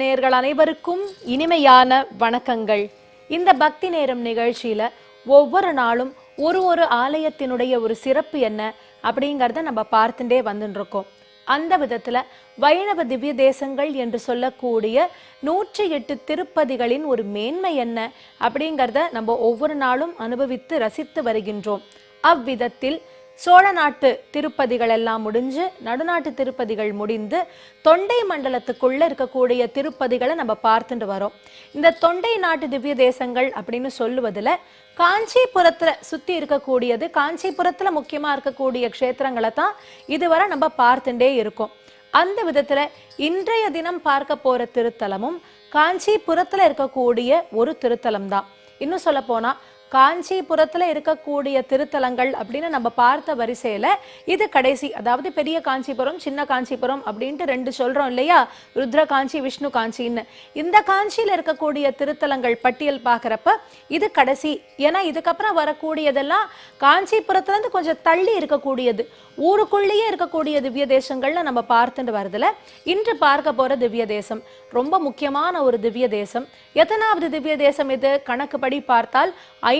நேயர்கள் அனைவருக்கும் இனிமையான வணக்கங்கள். இந்த பக்தி நேரம் நிகழ்ச்சியில ஒவ்வொரு நாளும் ஒரு ஒரு ஆலயத்தினுடைய ஒரு சிறப்பு என்ன அப்படிங்கறத நம்ம பார்த்துட்டே வந்துட்டு அந்த விதத்துல வைணவ திவ்ய தேசங்கள் என்று சொல்லக்கூடிய நூற்றி எட்டு திருப்பதிகளின் ஒரு மேன்மை என்ன அப்படிங்கிறத நம்ம ஒவ்வொரு நாளும் அனுபவித்து ரசித்து வருகின்றோம். அவ்விதத்தில் சோழ நாட்டு திருப்பதிகள் எல்லாம் முடிஞ்சு நடுநாட்டு திருப்பதிகள் முடிந்து தொண்டை மண்டலத்துக்குள்ள இருக்கக்கூடிய திருப்பதிகளை நம்ம பார்த்துட்டு வரோம். இந்த தொண்டை நாட்டு திவ்ய தேசங்கள் அப்படின்னு சொல்லுவதுல காஞ்சிபுரத்துல சுத்தி இருக்கக்கூடியது காஞ்சிபுரத்துல முக்கியமா இருக்கக்கூடிய க்ஷேத்திரங்களை தான் இதுவரை நம்ம பார்த்துட்டே இருக்கோம். அந்த விதத்துல இன்றைய தினம் பார்க்க போற திருத்தலமும் காஞ்சிபுரத்துல இருக்கக்கூடிய ஒரு திருத்தலம் தான். இன்னும் சொல்ல போனா காஞ்சிபுரத்துல இருக்கக்கூடிய திருத்தலங்கள் அப்படின்னு நம்ம பார்த்த வரிசையில இது கடைசி அதாவது பெரிய காஞ்சிபுரம் சின்ன காஞ்சிபுரம் அப்படின்ட்டு ரெண்டு சொல்கிறோம் இல்லையா? ருத்ர காஞ்சி விஷ்ணு காஞ்சின்னு. இந்த காஞ்சியில இருக்கக்கூடிய திருத்தலங்கள் பட்டியல் பார்க்குறப்ப இது கடைசி. ஏன்னா இதுக்கப்புறம் வரக்கூடியதெல்லாம் காஞ்சிபுரத்துல இருந்து கொஞ்சம் தள்ளி இருக்கக்கூடியது. ஊருக்குள்ளேயே இருக்கக்கூடிய திவ்ய தேசங்கள்ல நம்ம பார்த்துட்டு வரதுல இன்று பார்க்க போகிற திவ்ய தேசம் ரொம்ப முக்கியமான ஒரு திவ்ய தேசம் எத்தனாவது திவ்ய தேசம் இது? கணக்குப்படி பார்த்தால்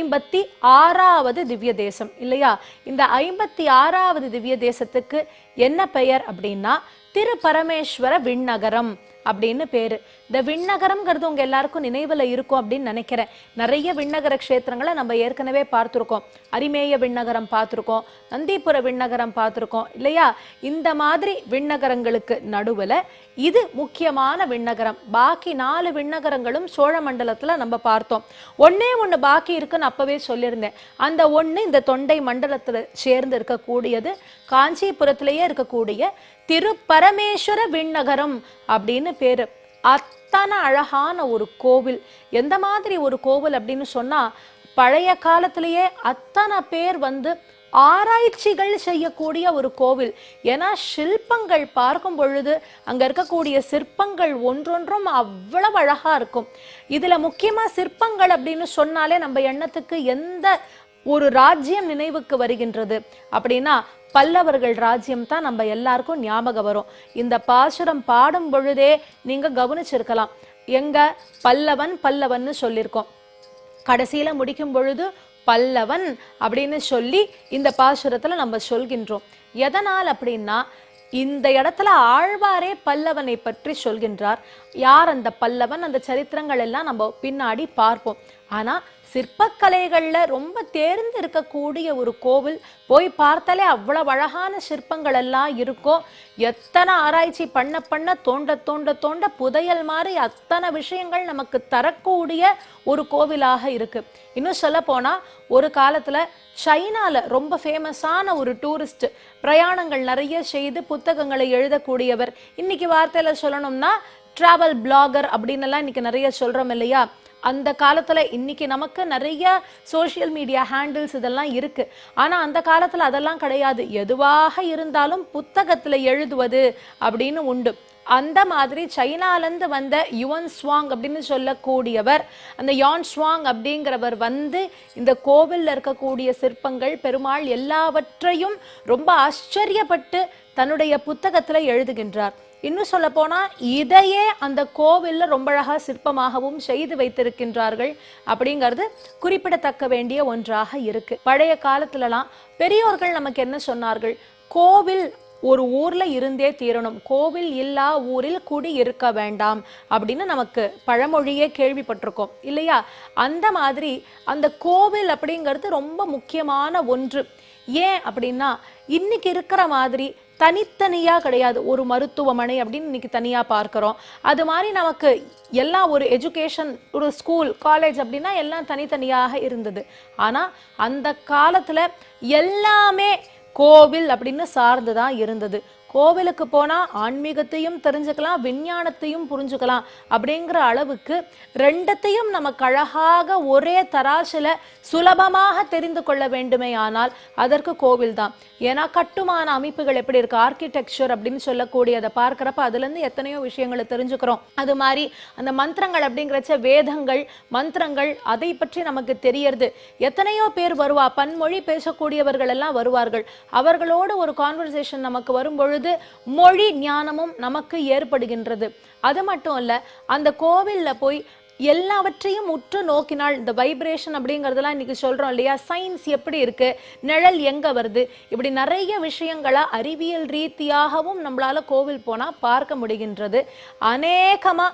ஐம்பத்தி ஆறாவது திவ்ய தேசம் இல்லையா? இந்த ஐம்பத்தி ஆறாவது திவ்ய தேசத்துக்கு என்ன பெயர் அப்படின்னா திரு பரமேஸ்வர விண்ணகரம். அப்படின்னு பேரு. இந்த விண்ணகரம்ங்கிறது உங்க எல்லாருக்கும் நினைவுல இருக்கும் அப்படின்னு நினைக்கிறேன். நிறைய விண்ணகர க்ஷேத்திரங்களை நம்ம ஏற்கனவே பார்த்துருக்கோம். அரிமேய விண்ணகரம் பார்த்துருக்கோம். நந்திபுர விண்ணகரம் பார்த்துருக்கோம். இல்லையா? இந்த மாதிரி விண்ணகரங்களுக்கு நடுவுல இது முக்கியமான விண்ணகரம். பாக்கி நாலு விண்ணகரங்களும் சோழ மண்டலத்துல நம்ம பார்த்தோம். ஒன்னே ஒன்று பாக்கி இருக்குன்னு அப்பவே சொல்லியிருந்தேன். அந்த ஒன்று இந்த தொண்டை மண்டலத்தில் சேர்ந்து இருக்கக்கூடியது காஞ்சிபுரத்திலேயே இருக்கக்கூடிய திருப்பரமேஸ்வர விண்ணகரம் அப்படின்னு பேர். அத்தனை அழகான ஒரு கோவில். எந்த மாதிரி ஒரு கோவில் அப்படின்னு சொன்னால் பழைய காலத்திலேயே அத்தனை பேர் வந்து ஆராய்ச்சிகள் செய்யக்கூடிய ஒரு கோவில். ஏன்னா சிற்பங்கள் பார்க்கும் பொழுது அங்கே இருக்கக்கூடிய சிற்பங்கள் ஒன்றொன்றும் அவ்வளவு அழகாக இருக்கும். இதில் முக்கியமாக சிற்பங்கள் அப்படின்னு சொன்னாலே நம்ம எண்ணத்துக்கு எந்த ஒரு ராஜ்யம் நினைவுக்கு வருகின்றது? அப்படின்னா பல்லவர்கள் ராஜ்யம் தான் நம்ம எல்லாருக்கும் ஞாபகம் வரும். இந்த பாசுரம் பாடும் பொழுதே நீங்க கவனிச்சிருக்கலாம். எங்க பல்லவன் பல்லவன் சொல்லியிருக்கோம். கடைசியில முடிக்கும் பொழுது பல்லவன் அப்படின்னு சொல்லி இந்த பாசுரத்துல நம்ம சொல்கின்றோம். எதனால் அப்படின்னா இந்த இடத்துல ஆழ்வாரே பல்லவனை பற்றி சொல்கின்றார். யார் அந்த பல்லவன்? அந்த சரித்திரங்கள் எல்லாம் நம்ம பின்னாடி பார்ப்போம். ஆனால் சிற்பக்கலைகளில் ரொம்ப தேர்ந்து இருக்கக்கூடிய ஒரு கோவில் போய் பார்த்தாலே அவ்வளோ அழகான சிற்பங்கள் எல்லாம் இருக்கும் எத்தனை ஆராய்ச்சி பண்ண பண்ண தோண்ட தோண்ட தோண்ட புதையல் மாதிரி அத்தனை விஷயங்கள் நமக்கு தரக்கூடிய ஒரு கோவிலாக இருக்கு. இன்னும் சொல்ல போனால் ஒரு காலத்தில் சைனாவில் ரொம்ப ஃபேமஸான ஒரு டூரிஸ்ட் பிரயாணங்கள் நிறைய செய்து புத்தகங்களை எழுதக்கூடியவர். இன்னைக்கு வார்த்தையில் சொல்லணும்னா ட்ராவல் பிளாகர் அப்படின்னு எல்லாம் இன்னைக்கு நிறைய சொல்கிறோம் இல்லையா? அந்த காலத்தில் இன்னைக்கு நமக்கு நிறைய சோஷியல் மீடியா ஹேண்டில்ஸ் இதெல்லாம் இருக்கு. ஆனால் அந்த காலத்தில் அதெல்லாம் கிடையாது. எதுவாக இருந்தாலும் புத்தகத்தில் எழுதுவது அப்படின்னு உண்டு. அந்த மாதிரி சைனாலேருந்து வந்த யுவன் ஸ்வாங் அப்படின்னு சொல்லக்கூடியவர் அந்த யான் ஸ்வாங் அப்படிங்கிறவர் வந்து இந்த கோவிலில் இருக்கக்கூடிய சிற்பங்கள் பெருமாள் எல்லாவற்றையும் ரொம்ப ஆச்சரியப்பட்டு தன்னுடைய புத்தகத்தில் எழுதுகின்றார். இன்னும் சொல்ல போனால் இதையே அந்த கோவிலில் ரொம்ப அழகாக சிற்பமாகவும் செய்து வைத்திருக்கின்றார்கள் அப்படிங்கிறது குறிப்பிடத்தக்க வேண்டிய ஒன்றாக இருக்கு. பழைய காலத்துலலாம் பெரியோர்கள் நமக்கு என்ன சொன்னார்கள்? கோவில் ஒரு ஊர்ல இருந்தே தீரணும். கோவில் இல்லா ஊரில் குடி இருக்க வேண்டாம் அப்படின்னு நமக்கு பழமொழியே கேள்விப்பட்டிருக்கோம். இல்லையா? அந்த மாதிரி அந்த கோவில் அப்படிங்கிறது ரொம்ப முக்கியமான ஒன்று. ஏன் அப்படின்னா இன்னைக்கு இருக்கிற மாதிரி தனித்தனியாக கிடையாது. ஒரு மருத்துவமனை அப்படின்னு இன்றைக்கி தனியாக பார்க்குறோம். அது மாதிரி நமக்கு எல்லாம் ஒரு எஜுகேஷன் ஒரு ஸ்கூல் காலேஜ் அப்படின்னா எல்லாம் தனித்தனியாக இருந்தது. ஆனால் அந்த காலத்தில் எல்லாமே கோவில் அப்படின்னு சார்ந்து தான் இருந்தது. கோவிலுக்கு போனால் ஆன்மீகத்தையும் தெரிஞ்சுக்கலாம் விஞ்ஞானத்தையும் புரிஞ்சுக்கலாம் அப்படிங்கிற அளவுக்கு ரெண்டத்தையும் நமக்கு அழகாக ஒரே தராசில சுலபமாக தெரிந்து கொள்ள வேண்டுமே ஆனால் அதற்கு கோவில் தான். ஏன்னா கட்டுமான அமைப்புகள் எப்படி இருக்கு ஆர்கிடெக்சர் அப்படின்னு சொல்லக்கூடியதை பார்க்குறப்ப அதுலேருந்து எத்தனையோ விஷயங்களை தெரிஞ்சுக்கிறோம். அது மாதிரி அந்த மந்திரங்கள் அப்படிங்கிறச்ச வேதங்கள் மந்திரங்கள் அதை பற்றி நமக்கு தெரியறது. எத்தனையோ பேர் வருவா பன்மொழி பேசக்கூடியவர்கள் எல்லாம் வருவார்கள். அவர்களோடு ஒரு கான்வர்சேஷன் நமக்கு வரும்பொழுது பொழுது மொழி ஞானமும் நமக்கு ஏற்படுகின்றது. அது மட்டும் இல்ல அந்த கோவில்ல போய் எல்லாவற்றையும் உற்று நோக்கினால் இந்த வைப்ரேஷன் அப்படிங்கிறதெல்லாம் இன்னைக்கு சொல்றோம் இல்லையா? சயின்ஸ் எப்படி இருக்கு? நிழல் எங்க வருது? இப்படி நிறைய விஷயங்களை அறிவியல் ரீதியாகவும் நம்மளால கோவில் போனா பார்க்க முடிகின்றது. அநேகமா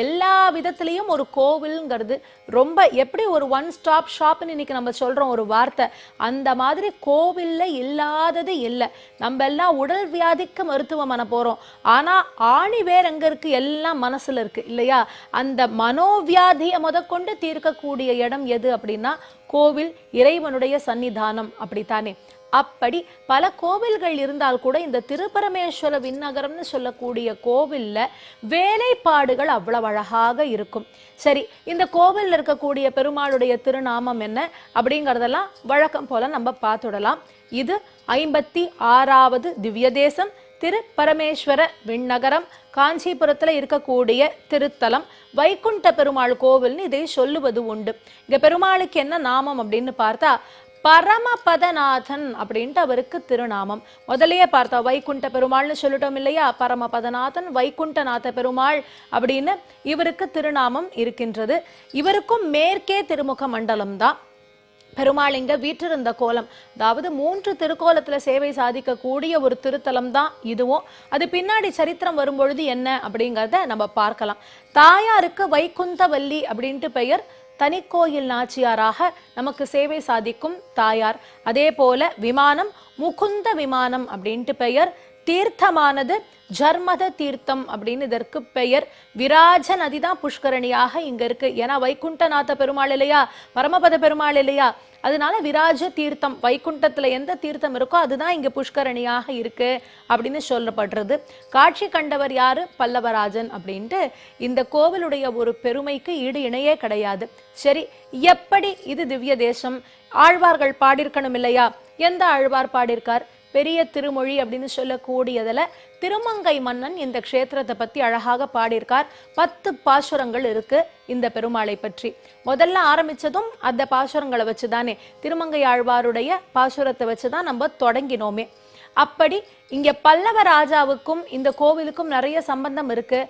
எல்லா விதத்துலேயும் ஒரு கோவில்ங்கிறது ரொம்ப எப்படி ஒரு ஒன் ஸ்டாப் ஷாப்னு இன்னைக்கு நம்ம சொல்கிறோம் ஒரு வார்த்தை அந்த மாதிரி கோவிலில் இல்லாதது இல்லை. நம்ம எல்லாம் உடல் வியாதிக்கு மருத்துவமனை போகிறோம் ஆனால் ஆணி வேர் எங்கே இருக்குது எல்லாம் மனசில் இருக்குது இல்லையா? அந்த மனோவியாதியை முதற்கொண்டு தீர்க்கக்கூடிய இடம் எது அப்படின்னா கோவில் இறைவனுடைய சன்னிதானம் அப்படித்தானே? அப்படி பல கோவில்கள் இருந்தால் கூட இந்த திருப்பரமேஸ்வர விண்ணகரம்னு சொல்லக்கூடிய கோவில்ல வேலைப்பாடுகள் அவ்வளவு அழகாக இருக்கும். சரி இந்த கோவிலில் இருக்கக்கூடிய பெருமாளுடைய திருநாமம் என்ன அப்படிங்கறதெல்லாம் வழக்கம் போல நம்ம பார்த்துடலாம். இது ஐம்பத்தி ஆறாவது திவ்ய தேசம் திரு பரமேஸ்வர விண்ணகரம் காஞ்சிபுரத்துல இருக்கக்கூடிய திருத்தலம் வைகுண்ட பெருமாள் கோவில்னு இதை சொல்லுவது உண்டு. இங்கே பெருமாளுக்கு என்ன நாமம் அப்படின்னு பார்த்தா பரமபதநாதன் அப்படின்ட்டு அவருக்கு திருநாமம். முதலையே பார்த்தா வைகுண்ட பெருமாள்னு சொல்லிட்டோம் இல்லையா? பரமபதநாதன் வைகுண்டநாத பெருமாள் அப்படின்னு இவருக்கு திருநாமம் இருக்கின்றது. இவருக்கும் மேற்கே திருமுக மண்டலம் தான். பெருமாள் இங்க வீற்றிருந்த கோலம். அதாவது மூன்று திருக்கோலத்துல சேவை சாதிக்கக்கூடிய ஒரு திருத்தலம் தான் இதுவும். அது பின்னாடி சரித்திரம் வரும்பொழுது என்ன அப்படிங்கிறத நம்ம பார்க்கலாம். தாயாருக்கு வைகுந்தவல்லி அப்படின்ட்டு பெயர் தனிக்கோயில் நாச்சியாராக நமக்கு சேவை சாதிக்கும் தாயார். அதே போல விமானம் முகுந்த விமானம் அப்படின்ட்டு பெயர் தீர்த்தமானது ஜர்மத தீர்த்தம் அப்படின்னு இதற்கு பெயர். விராஜ நதி தான் புஷ்கரணியாக இங்க இருக்கு. ஏன்னா வைகுண்டநாத பெருமாள் இல்லையா? பரமபத பெருமாள் இல்லையா? அதனால விராஜ தீர்த்தம் வைகுண்டத்துல எந்த தீர்த்தம் இருக்கோ அதுதான் இங்க புஷ்கரணியாக இருக்கு அப்படின்னு சொல்லப்படுறது. காட்சி கண்டவர் யாரு? பல்லவராஜன் அப்படின்ட்டு இந்த கோவிலுடைய ஒரு பெருமைக்கு ஈடு இணையே கிடையாது. சரி எப்படி இது திவ்ய தேசம்? ஆழ்வார்கள் பாடியிருக்கணும் இல்லையா? எந்த ஆழ்வார் பாடியிருக்கார்? பெரிய திருமொழி அப்படின்னு சொல்லக்கூடியதில் திருமங்கை மன்னன் இந்த க்ஷேத்திரத்தை பற்றி அழகாக பாடியிருக்கார். பத்து பாசுரங்கள் இருக்குது இந்த பெருமாளை பற்றி. முதல்ல ஆரம்பிச்சதும் அந்த பாசுரங்களை வச்சு தானே திருமங்கை ஆழ்வாருடைய பாசுரத்தை வச்சு தான் நம்ம தொடங்கினோமே. அப்படி இங்கே பல்லவ ராஜாவுக்கும் இந்த கோவிலுக்கும் நிறைய சம்பந்தம் இருக்கு.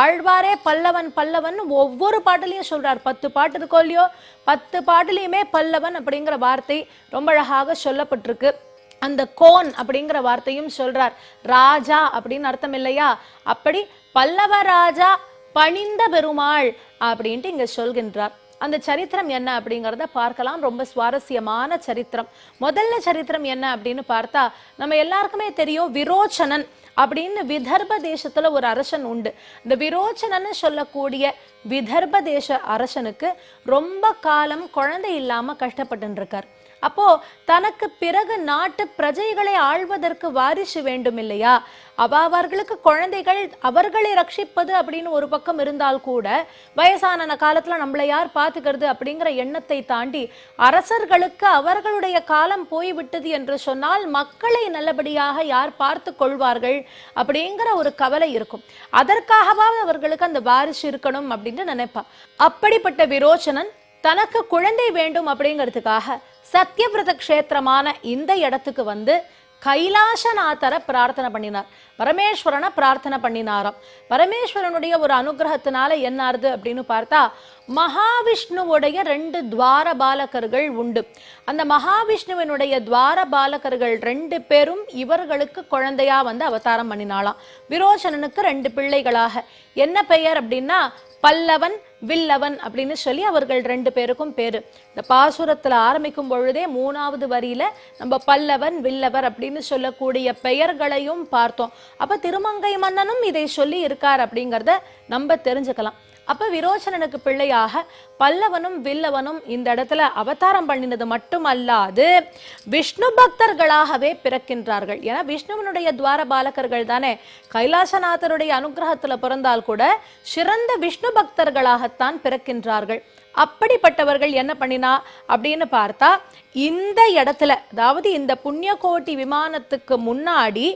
ஆழ்வாரே பல்லவன் பல்லவன் ஒவ்வொரு பாட்டுலயும் சொல்றார். பத்து பாட்டு இருக்கோ இல்லையோ? பத்து பாட்டுலயுமே பல்லவன் அப்படிங்கிற வார்த்தை ரொம்ப அழகாக சொல்லப்பட்டிருக்கு. அந்த கோன் அப்படிங்கிற வார்த்தையும் சொல்றார். ராஜா அப்படின்னு அர்த்தம் இல்லையா? அப்படி பல்லவ ராஜா பணிந்த பெருமாள் அப்படின்ட்டு இங்க சொல்கின்றார். அந்த சரித்திரம் என்ன அப்படிங்கிறத பார்க்கலாம். ரொம்ப சுவாரஸ்யமான சரித்திரம். முதல்ல சரித்திரம் என்ன அப்படின்னு பார்த்தா நம்ம எல்லாருக்குமே தெரியும் விரோச்சனன் அப்படின்னு விதர்ப தேசத்துல ஒரு அரசன் உண்டு. இந்த விரோச்சனன்னு சொல்லக்கூடிய விதர்ப தேச அரசனுக்கு ரொம்ப காலம் குழந்தை இல்லாம கஷ்டப்பட்டு இருக்கார். அப்போ தனக்கு பிறகு நாட்டு பிரஜைகளை ஆள்வதற்கு வாரிசு வேண்டும் இல்லையா அவ அவர்களுக்கு குழந்தைகள் அவர்களை ரட்சிப்பது அப்படின்னு ஒரு பக்கம் இருந்தால் கூட வயசான காலத்துல நம்மளை யார் பாத்துக்கிறது அப்படிங்கிற எண்ணத்தை தாண்டி அரசர்களுக்கு அவர்களுடைய காலம் போய்விட்டது என்று சொன்னால் மக்களை நல்லபடியாக யார் பார்த்து கொள்வார்கள் அப்படிங்கிற ஒரு கவலை இருக்கும். அதற்காகவாவது அவர்களுக்கு அந்த வாரிசு இருக்கணும் அப்படின்னு நினைப்பா. அப்படிப்பட்ட விரோச்சனன் தனக்கு குழந்தை வேண்டும் அப்படிங்கிறதுக்காக சத்தியவிரத க்ஷேத்திரமான இந்த இடத்துக்கு வந்து கைலாசநாதரை பிரார்த்தனை பண்ணினார். பரமேஸ்வரனை பிரார்த்தனை பண்ணினாராம். பரமேஸ்வரனுடைய ஒரு அனுகிரகத்தினால என்ன ஆறுது அப்படின்னு பார்த்தா மகாவிஷ்ணுவுடைய ரெண்டு துவார பாலகர்கள் உண்டு. அந்த மகாவிஷ்ணுவினுடைய துவார பாலகர்கள் ரெண்டு பேரும் இவர்களுக்கு குழந்தையா வந்து அவதாரம் பண்ணினாலாம் விரோச்சனனுக்கு ரெண்டு பிள்ளைகளாக. என்ன பெயர் அப்படின்னா பல்லவன் வில்லவன் அப்படின்னு சொல்லி அவர்கள் ரெண்டு பேருக்கும் பேரு. இந்த பாசுரத்துல ஆரம்பிக்கும் பொழுதே மூணாவது வரியில நம்ம பல்லவன் வில்லவர் அப்படின்னு சொல்லக்கூடிய பெயர்களையும் பார்த்தோம். அப்ப திருமங்கை மன்னனும் இதை சொல்லி இருக்கார் அப்படிங்கிறத நம்ம தெரிஞ்சுக்கலாம். அப்ப விரோச்சனனுக்கு பிள்ளையாக பல்லவனும் வில்லவனும் இந்த இடத்துல அவதாரம் பண்ணினது மட்டுமல்லாது விஷ்ணு பக்தர்களாகவே பிறக்கின்றார்கள். ஏன்னா விஷ்ணுவனுடைய துவார பாலகர்கள் தானே. கைலாசநாதருடைய அனுகிரகத்துல பிறந்தால் கூட சிறந்த விஷ்ணு பக்தர்களாகத்தான் பிறக்கின்றார்கள். அப்படிப்பட்டவர்கள் என்ன பண்ணினா அப்படின்னு பார்த்தா இந்த இடத்துல அதாவது இந்த புண்ணியகோட்டி விமானத்துக்கு முன்னாடி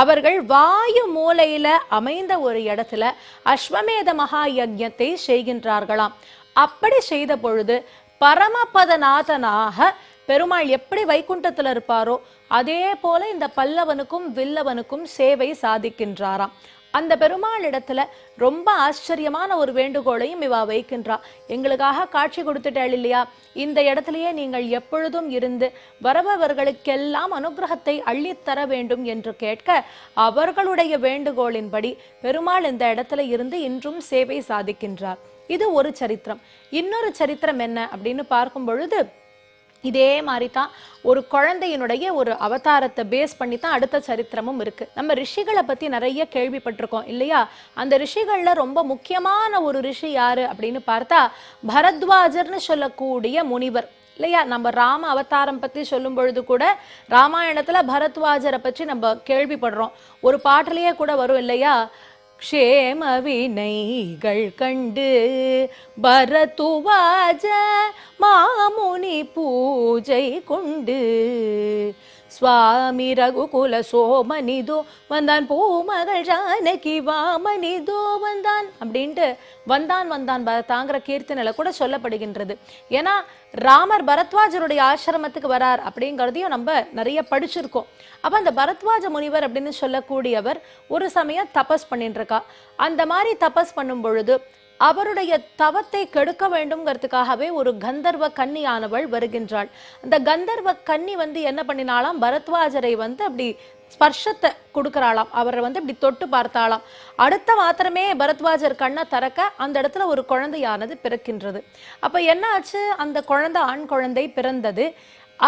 அவர்கள் வாயு மூலையில அமைந்த ஒரு இடத்துல அஸ்வமேத மகா யஜ்ஞத்தை செய்கின்றார்களாம். அப்படி செய்த பொழுது பரமபதநாதனாக பெருமாள் எப்படி வைகுண்டத்துல இருப்பாரோ அதே போல இந்த பல்லவனுக்கும் வில்லவனுக்கும் சேவை சாதிக்கின்றாராம். அந்த பெருமாள் இடத்துல ரொம்ப ஆச்சரியமான ஒரு வேண்டுகோளையும் இவா வைக்கின்றா. எங்களுக்காக காட்சி கொடுத்துட்டாள் இல்லையா? இந்த இடத்துலயே நீங்கள் எப்பொழுதும் இருந்து வரபவர்களுக்கெல்லாம் அனுகிரகத்தை அள்ளித்தர வேண்டும் என்று கேட்க அவர்களுடைய வேண்டுகோளின்படி பெருமாள் இந்த இடத்துல இருந்து இன்றும் சேவை சாதிக்கின்றார். இது ஒரு சரித்திரம். இன்னொரு சரித்திரம் என்ன அப்படின்னு பார்க்கும் பொழுது இதே மாதிரி தான் ஒரு குழந்தையினுடைய ஒரு அவதாரத்தை பேஸ் பண்ணி தான் அடுத்த சரித்திரமும் இருக்கு. நம்ம ரிஷிகளை பத்தி நிறைய கேள்விப்பட்டிருக்கோம் இல்லையா? அந்த ரிஷிகள்ல ரொம்ப முக்கியமான ஒரு ரிஷி யாரு அப்படின்னு பார்த்தா பரத்வாஜர்னு சொல்லக்கூடிய முனிவர் இல்லையா? நம்ம ராம அவதாரம் பத்தி சொல்லும் பொழுது கூட ராமாயணத்துல பரத்வாஜரை பற்றி நம்ம கேள்விப்படுறோம். ஒரு பாட்டிலேயே கூட வரும் இல்லையா? க்ஷேம வினைகள் கண்டு பரத்துவாஜ மாமுனி பூஜை கொண்டு சுவாமி ரகுகுல சோமனிதோ வந்தான் பூமகள் ஜானகி வாமனிதோ வந்தான் அப்படின்ட்டு வந்தான் வந்தான் பரதாங்கிற கீர்த்தனில் கூட சொல்லப்படுகின்றது. ஏன்னா ராமர் பரத்வாஜருடைய ஆசிரமத்துக்கு வரார் அப்படிங்கிறதையும் நம்ம நிறைய படிச்சிருக்கோம். அப்போ அந்த பரத்வாஜ முனிவர் அப்படின்னு சொல்லக்கூடியவர் ஒரு சமயம் தபஸ் பண்ணிட்டு இருக்கா அந்த மாதிரி தபஸ் பண்ணும் பொழுது அவருடைய தவத்தை கெடுக்க வேண்டும்ங்கிறதுக்காகவே ஒரு கந்தர்வ கன்னியானவள் வருகின்றாள். அந்த கந்தர்வ கன்னி வந்து என்ன பண்ணினாலாம் பரத்வாஜரை வந்து அப்படி ஸ்பர்ஷத்தை கொடுக்கறாளாம். அவரை வந்து இப்படி தொட்டு பார்த்தாளாம். அடுத்த மாத்திரமே பரத்வாஜர் கண்ணை திறக்க அந்த இடத்துல ஒரு குழந்தையானது பிறக்கின்றது. அப்போ என்ன ஆச்சு அந்த குழந்தை ஆண் குழந்தை பிறந்தது.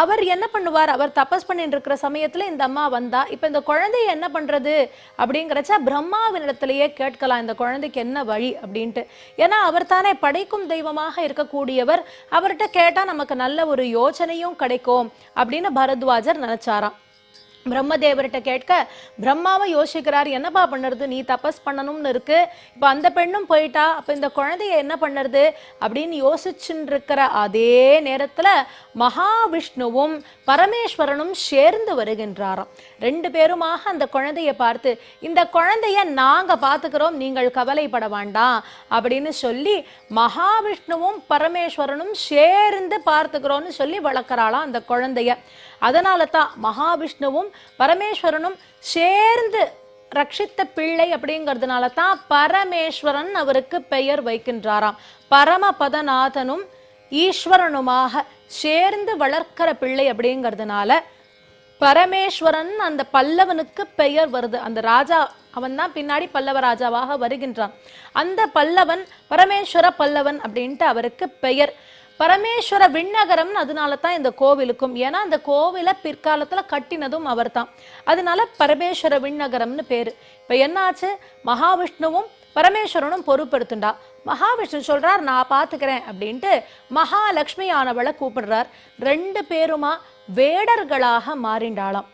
அவர் என்ன பண்ணுவார்? அவர் தபஸ் பண்ணிட்டு இருக்கிற சமயத்தில் இந்த அம்மா வந்தா இப்போ இந்த குழந்தைய என்ன பண்ணுறது அப்படிங்கிறச்ச பிரம்மாவினிடத்திலேயே கேட்கலாம் இந்த குழந்தைக்கு என்ன வழி அப்படின்ட்டு. ஏன்னா அவர் தானே படைக்கும் தெய்வமாக இருக்கக்கூடியவர். அவர்கிட்ட கேட்டால் நமக்கு நல்ல ஒரு யோசனையும் கிடைக்கும் அப்படின்னு பரத்வாஜர் நினச்சாராம். பிரம்மதேவர்கிட்ட கேட்க பிரம்மாவை யோசிக்கிறார். என்னப்பா பண்ணுறது? நீ தபஸ் பண்ணணும்னு இருக்கு. இப்போ அந்த பெண்ணும் போயிட்டா அப்போ இந்த குழந்தைய என்ன பண்ணுறது? அப்படின்னு யோசிச்சுன்னு இருக்கிற அதே நேரத்தில் மகாவிஷ்ணுவும் பரமேஸ்வரனும் சேர்ந்து வருகின்றாராம். ரெண்டு பேருமாக அந்த குழந்தைய பார்த்து இந்த குழந்தைய நாங்கள் பார்த்துக்கிறோம். நீங்கள் கவலைப்பட வேண்டாம். அப்படின்னு சொல்லி மகாவிஷ்ணுவும் பரமேஸ்வரனும் சேர்ந்து பார்த்துக்கிறோன்னு சொல்லி வளர்க்குறாளாம் அந்த குழந்தைய. அதனால தான் மகாவிஷ்ணுவும் பரமேஸ்வரனும் சேர்ந்து ரட்சித்த பிள்ளை அப்படிங்கிறதுனால தான் பரமேஸ்வரன் அவருக்கு பெயர் வைக்கின்றாராம். பரமபதநாதனும் ஈஸ்வரனுமாக சேர்ந்து வளர்க்கிற பிள்ளை அப்படிங்கிறதுனால பரமேஸ்வரன் அந்த பல்லவனுக்கு பெயர் வருது. அந்த ராஜா அவன் தான் பின்னாடி பல்லவ ராஜாவாக வருகின்றான். அந்த பல்லவன் பரமேஸ்வர பல்லவன் அப்படின்ட்டு அவருக்கு பெயர். பரமேஸ்வர விண்ணகரம்னு அதனால தான் இந்த கோவிலுக்கும் ஏன்னா அந்த கோவிலை பிற்காலத்தில் கட்டினதும் அவர்தான். அதனால பரமேஸ்வர விண்ணகரம்னு பேர். இப்போ என்னாச்சு? மகாவிஷ்ணுவும் பரமேஸ்வரனும் பொறுப்பெடுத்துண்டா மகாவிஷ்ணு சொல்கிறார் நான் பார்த்துக்கிறேன் அப்படின்ட்டு மகாலட்சுமியானவளை கூப்பிடுறார். ரெண்டு பேருமா வேடர்களாக மாறிண்டாளாம்.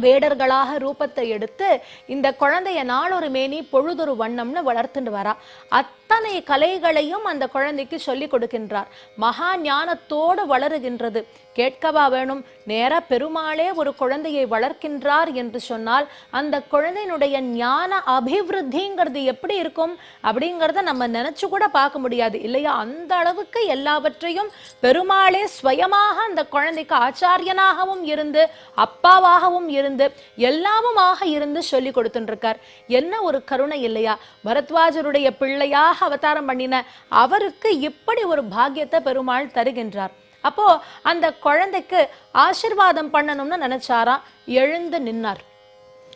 வேடர்களாக ரூபத்தை எடுத்து இந்த குழந்தைய நாளொரு மேனி பொழுதொரு வண்ணம்னு வளர்த்துட்டு வரா அத்தனை கலைகளையும் அந்த குழந்தைக்கு சொல்லி கொடுக்கின்றார். மகா ஞானத்தோடு வளருகின்றது. கேட்கவா வேணும்? நேராக பெருமாளே ஒரு குழந்தையை வளர்க்கின்றார் என்று சொன்னால் அந்த குழந்தையினுடைய ஞான அபிவிருத்திங்கிறது எப்படி இருக்கும் அப்படிங்கிறத நம்ம நினைச்சு கூட பார்க்க முடியாது. இல்லையா? அந்த அளவுக்கு எல்லாவற்றையும் பெருமாளே ஸ்வயமாக அந்த குழந்தைக்கு ஆச்சாரியனாகவும் இருந்து அப்பாவாகவும் இருந்து எல்லாமுமாக இருந்து சொல்லி கொடுத்துருக்கார் என்ன ஒரு கருணை இல்லையா? பரத்வாஜருடைய பிள்ளையாக அவதாரம் பண்ணின அவருக்கு இப்படி ஒரு பாக்கியத்தை பெருமாள் தருகின்றார். அப்போ அந்த குழந்தைக்கு ஆசிர்வாதம் பண்ணணும்னு நினைச்சாராம் எழுந்து நின்னார்.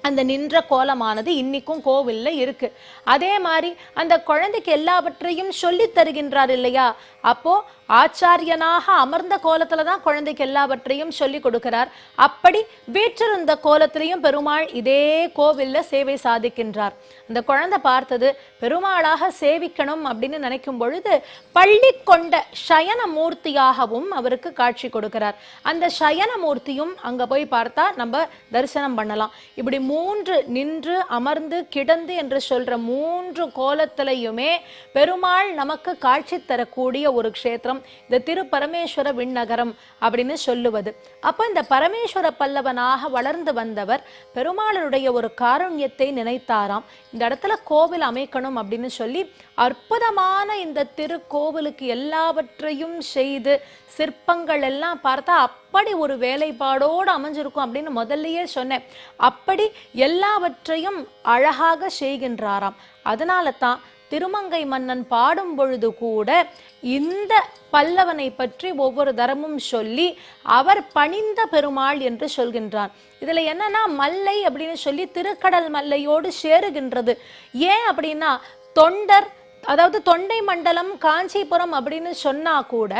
அந்த நின்ற கோலமானது இன்னைக்கும் கோவில்ல இருக்கு. அதே மாதிரி அந்த குழந்தைக்கு எல்லாவற்றையும் சொல்லி தருகின்றார் இல்லையா? அப்போ ஆச்சாரியனாக அமர்ந்த கோலத்துல தான் குழந்தைக்கு எல்லாவற்றையும் சொல்லி கொடுக்கிறார். அப்படி வீற்றிருந்த கோலத்திலையும் பெருமாள் இதே கோவில்ல சேவை சாதிக்கின்றார். அந்த குழந்தை பார்த்தது பெருமாளாக சேவிக்கணும் அப்படின்னு நினைக்கும் பொழுது பள்ளி கொண்ட சயன மூர்த்தியாகவும் அவருக்கு காட்சி கொடுக்கிறார். அந்த சயன மூர்த்தியும் அங்க போய் பார்த்தா நம்ம தரிசனம் பண்ணலாம். இப்படி மூன்று நின்று அமர்ந்து கிடந்து என்று சொல்ற மூன்று கோலத்திலையுமே பெருமாள் நமக்கு காட்சி தரக்கூடிய ஒரு க்ஷேத்திரம். மூலம் இந்த திரு பரமேஸ்வர விண்ணகரம் அப்படின்னு சொல்லுவது. அப்போ இந்த பரமேஸ்வர பல்லவனாக வளர்ந்து வந்தவர் பெருமாளருடைய ஒரு காருண்யத்தை நினைத்தாராம். இந்த இடத்துல கோவில் அமைக்கணும் அப்படின்னு சொல்லி அற்புதமான இந்த திருக்கோவிலுக்கு எல்லாவற்றையும் செய்து சிற்பங்கள் எல்லாம் பார்த்தா அப்படி ஒரு வேலைப்பாடோடு அமைஞ்சிருக்கும் அப்படின்னு முதல்லயே சொன்னேன். அப்படி எல்லாவற்றையும் அழகாக செய்கின்றாராம். அதனால தான் திருமங்கை மன்னன் பாடும் பொழுது கூட இந்த பல்லவனை பற்றி ஒவ்வொரு தரமும் சொல்லி அவர் பணிந்த பெருமாள் என்று சொல்கின்றார் இதில் என்னன்னா மல்லை அப்படின்னு சொல்லி திருக்கடல் மல்லையோடு சேருகின்றது. ஏன் அப்படின்னா தொண்டர் அதாவது தொண்டை மண்டலம் காஞ்சிபுரம் அப்படின்னு சொன்னா கூட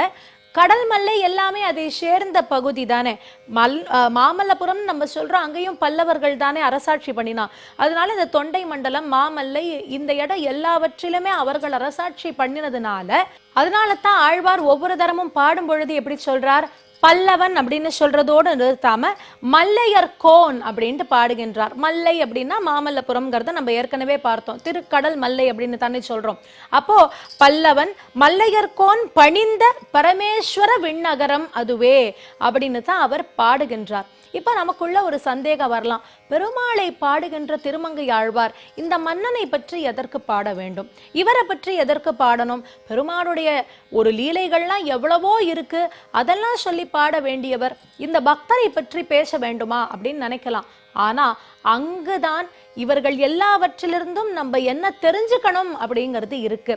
கடல் மல்லை எல்லாமே அதை சேர்ந்த பகுதி தானே. மல் அஹ் மாமல்லபுரம் நம்ம சொல்றோம் அங்கேயும் பல்லவர்கள் தானே அரசாட்சி பண்ணினா. அதனால இந்த தொண்டை மண்டலம் மாமல்லை இந்த இடம் எல்லாவற்றிலுமே அவர்கள் அரசாட்சி பண்ணினதுனால அதனால தான் ஆழ்வார் ஒவ்வொரு தரமும் பாடும் பொழுது எப்படி சொல்றார்? பல்லவன் அப்படின்னு சொல்றதோடு நிறுத்தாம மல்லையர் கோன் அப்படின்ட்டு பாடுகின்றார். மல்லை அப்படின்னா மாமல்லபுரம்ங்கிறத நம்ம ஏற்கனவே பார்த்தோம். திருக்கடல் மல்லை அப்படின்னு தானே சொல்றோம். அப்போ பல்லவன் மல்லையர் கோன் பணிந்த பரமேஸ்வர விண்ணகரம் அதுவே அப்படின்னு தான் அவர் பாடுகின்றார். இப்ப நமக்குள்ள ஒரு சந்தேகம் வரலாம். பெருமாளை பாடுகின்ற திருமங்கை ஆழ்வார் இந்த மன்னனை பற்றி எதற்கு பாட வேண்டும்? இவரை பற்றி எதற்கு பாடணும்? பெருமாளுடைய ஒரு லீலைகள்லாம் எவ்வளவோ இருக்கு. அதெல்லாம் சொல்லி பாட வேண்டியவர் இந்த பக்தரை பற்றி பேச வேண்டுமா அப்படின்னு நினைக்கலாம். ஆனா அங்குதான் இவர்கள் எல்லாவற்றிலிருந்தும் நம்ம என்ன தெரிஞ்சுக்கணும் அப்படிங்கிறது இருக்கு.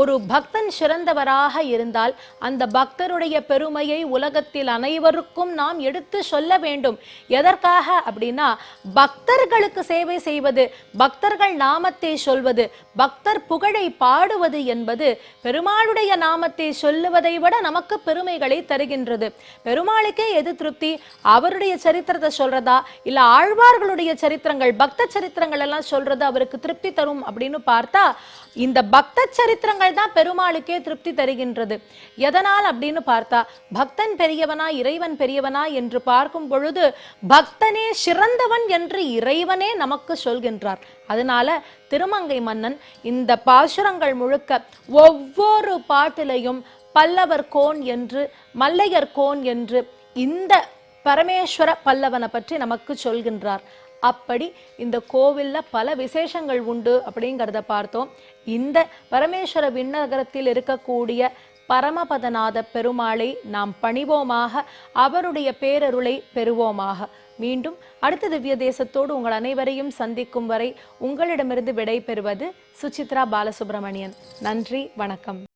ஒரு பக்தன் சிறந்தவராக இருந்தால் அந்த பக்தருடைய பெருமையை உலகத்தில் அனைவருக்கும் நாம் எடுத்து சொல்ல வேண்டும். எதற்காக அப்படின்னா பக்தர்களுக்கு சேவை செய்வது பக்தர்கள் நாமத்தை சொல்வது பக்தர் புகழை பாடுவது என்பது பெருமாளுடைய நாமத்தை சொல்லுவதை விட நமக்கு பெருமைகளை தருகின்றது. பெருமாளுக்கே எது திருப்தி? அவருடைய சரித்திரத்தை சொல்றதா? இல்ல ஆழ்வார்களுடைய சரித்திரங்கள் பக்த சரித்திரங்கள் எல்லாம் சொல்றது அவருக்கு திருப்தி தரும் அப்படின்னு பார்த்தா இந்த பக்த சரித்திரங்கள் தான் பெருமாளுக்கே திருப்தி தருகின்றது. எதனால் அப்படின்னு பார்த்தா பக்தன் பெரியவனா இறைவன் பெரியவனா என்று பார்க்கும் பொழுது பக்தனே சிறந்தவன் என்று இறைவனே நமக்கு சொல்கின்றார். அதனால திருமங்கை மன்னன் இந்த பாசுரங்கள் முழுக்க ஒவ்வொரு பாட்டிலையும் பல்லவர் கோன் என்று மல்லையர் கோன் என்று இந்த பரமேஸ்வர பல்லவனை பற்றி நமக்கு சொல்கின்றார். அப்படி இந்த கோவில்ல பல விசேஷங்கள் உண்டு அப்படிங்கிறத பார்த்தோம். இந்த பரமேஸ்வர விண்ணகரத்தில் இருக்கக்கூடிய பரமபதநாத பெருமாளை நாம் பணிவோமாக அவருடைய பேரருளை பெறுவோமாக. மீண்டும் அடுத்த திவ்ய தேசத்தோடு உங்கள் அனைவரையும் சந்திக்கும் வரை உங்களிடமிருந்து விடை பெறுவது சுசித்ரா பாலசுப்ரமணியன். நன்றி வணக்கம்.